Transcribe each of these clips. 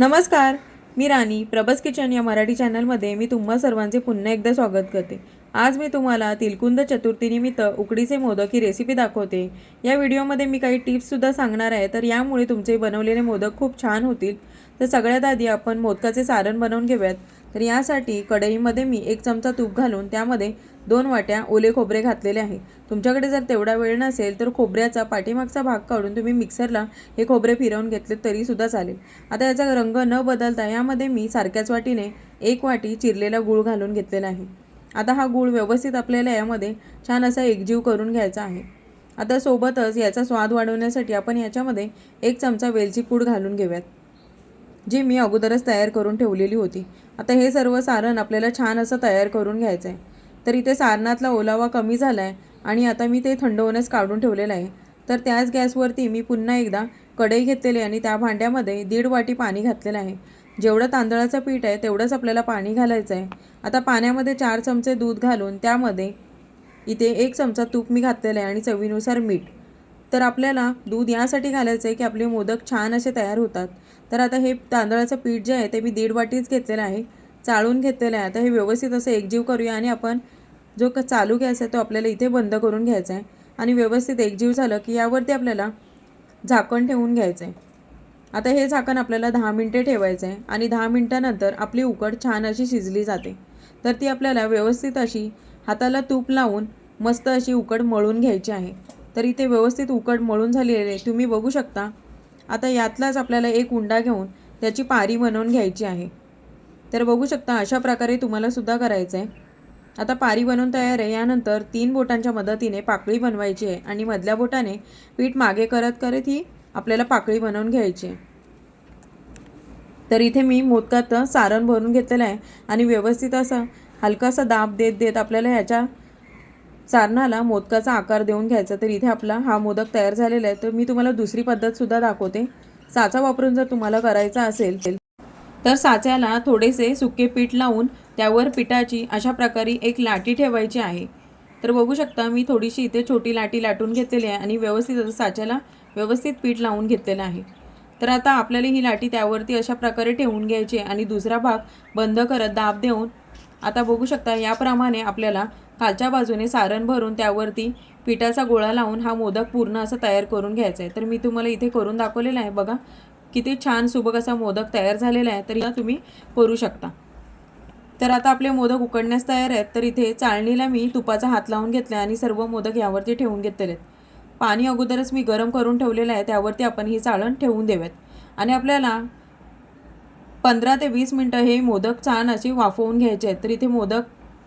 नमस्कार मी राणी. प्रभस किचन या मराठी चॅनलमध्ये मी तुम्हा सर्वांचे पुन्हा एकदा स्वागत करते. आज मी तुम्हाला तिलकुंद चतुर्थीनिमित्त उकडीचे मोदक ही रेसिपी दाखवते. या व्हिडिओमध्ये मी काही टिप्ससुद्धा सांगणार आहे तर यामुळे तुमचे बनवलेले मोदक खूप छान होतील. तर सगळ्यात आधी आपण मोदकाचे सारण बनवून घेऊयात. तर यासाठी कढईमध्ये मी एक चमचा तूप घालून त्यामध्ये दोन वाट्या ओले खोबरे घातलेले आहे. तुमच्याकडे जर तेवढा वेळ नसेल तर खोबऱ्याचा पाठीमागचा भाग काढून तुम्ही मिक्सरला हे खोबरे फिरवून घेतले तरीसुद्धा चालेल. आता याचा रंग न बदलता यामध्ये मी सारख्याच वाटीने एक वाटी चिरलेला गूळ घालून घेतलेला आहे. आता हा गूळ व्यवस्थित आपल्याला यामध्ये छान असा एकजीव करून घ्यायचा आहे. आता सोबतच याचा स्वाद वाढवण्यासाठी आपण याच्यामध्ये एक चमचा वेलची पूड घालून घेऊयात. जी मी अगोदरच तयार करून ठेवलेली होती. आता हे सर्व सारण आपल्याला छान असं तयार करून घ्यायचं आहे तर इथे सारणातला ओलावा कमी झाला आहे आणि आता मी ते थंड होण्यास काढून ठेवलेलं आहे. तर त्याच गॅसवरती मी पुन्हा एकदा कढई घेतलेली आणि त्या भांड्यामध्ये दीड वाटी पाणी घातलेलं आहे. जेवढं तांदळाचं पीठ आहे तेवढंच आपल्याला पाणी घालायचं आहे आता पाण्यामध्ये चार चमचे दूध घालून त्यामध्ये इथे एक चमचा तूप मी घातलेलं आहे आणि चवीनुसार मीठ. तर आपल्याला दूध यासाठी घालायचं आहे की आपले मोदक छान असे तयार होतात. तर आता हे तांदळाचं पीठ जे आहे ते मी दीड वाटीच घेतलेलं आहे. चाळून घेतलेलं आहे. आता हे व्यवस्थित असं एकजीव करूया आणि आपण जो क चालू गॅस आहे तो आपल्याला इथे बंद करून घ्यायचा आहे आणि व्यवस्थित एकजीव झालं की यावरती आपल्याला झाकण ठेवून घ्यायचं आहे आता हे झाकण आपल्याला दहा मिनटे ठेवायचं आहे आणि दहा मिनटानंतर आपली उकड छान अशी शिजली जाते. तर ती आपल्याला व्यवस्थित अशी हाताला तूप लावून मस्त अशी उकड मळून घ्यायची आहे. तर इथे व्यवस्थित उकड मळून झालेली आहे तुम्ही बघू शकता. आता यातलाच आपल्याला एक उंडा घेऊन त्याची पारी बनवून घ्यायची आहे. तर बघू शकता अशा प्रकारे तुम्हाला सुद्धा करायचं आहे आता पारी बनवून तयार आहे. यानंतर तीन बोटांच्या मदतीने पाकळी बनवायची आहे आणि मधल्या बोटाने पीठ मागे करत करत ही आपल्याला पाकळी बनवून घ्यायची आहे. तर इथे मी मोदकात सारण भरून घेतलेलं आहे आणि व्यवस्थित असं हलकासा दाब देत देत आपल्याला ह्याच्या सारणाला मोदकाचा आकार देऊन घ्यायचा. तर इथे आपला हा मोदक तयार झालेला आहे. तर मी तुम्हाला दुसरी पद्धतसुद्धा दाखवते. साचा वापरून जर तुम्हाला करायचा असेल तर साच्याला थोडेसे सुके पीठ लावून त्यावर पिठाची अशा प्रकारे एक लाटी ठेवायची आहे. तर बघू शकता मी थोडीशी इथे छोटी लाटी लाटून घेतलेली आहे आणि व्यवस्थित असं साच्याला व्यवस्थित पीठ लावून घेतलेलं आहे. तर आता आपल्याला ही लाटी त्यावरती अशा प्रकारे ठेवून घ्यायची आहे आणि दुसरा भाग बंद करत दाब देऊन आता बघू शकता याप्रमाणे आपल्याला खालच्या बाजूने सारण भरून त्यावरती पिठाचा गोळा लावून हा मोदक पूर्ण असं तयार करून घ्यायचा आहे. तर मी तुम्हाला इथे करून दाखवलेला आहे बघा. किती छान सुबक असा मोदक तयार झालेला आहे. तर या तुम्ही करू शकता. तर आता आपले मोदक उकडण्यास तयार आहेत. तर इथे चाळणीला मी तुपाचा हात लावून घेतला आणि सर्व मोदक यावरती ठेवून घेतलेले आहेत. पाणी अगोदरच मी गरम करून ठेवलेलं आहे. त्यावरती आपण ही चाळण ठेवून देऊयात. आणि आपल्याला पंधरा ते वीस मिनटं हे मोदक छान अशी वाफवून घ्यायचे आहेत. तर इथे मोदक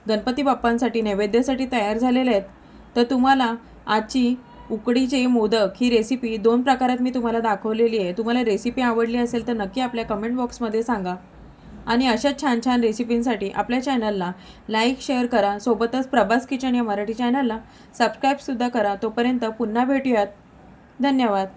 गणपती बाप्पांसाठी नैवेद्यासाठी तयार झालेले आहेत. तर तुम्हाला आजची उकडीचे मोदक ही रेसिपी दोन प्रकारात मी तुम्हाला दाखवलेली आहे. तुम्हाला रेसिपी आवडली असेल तर नक्की आपल्या कमेंट बॉक्समध्ये सांगा. आणि अशाच छान छान रेसिपींसाठी आपल्या चॅनलला लाईक शेअर करा. सोबतच प्रभास किचन या मराठी चॅनलला सबस्क्राईबसुद्धा करा. तोपर्यंत पुन्हा भेटूयात. धन्यवाद.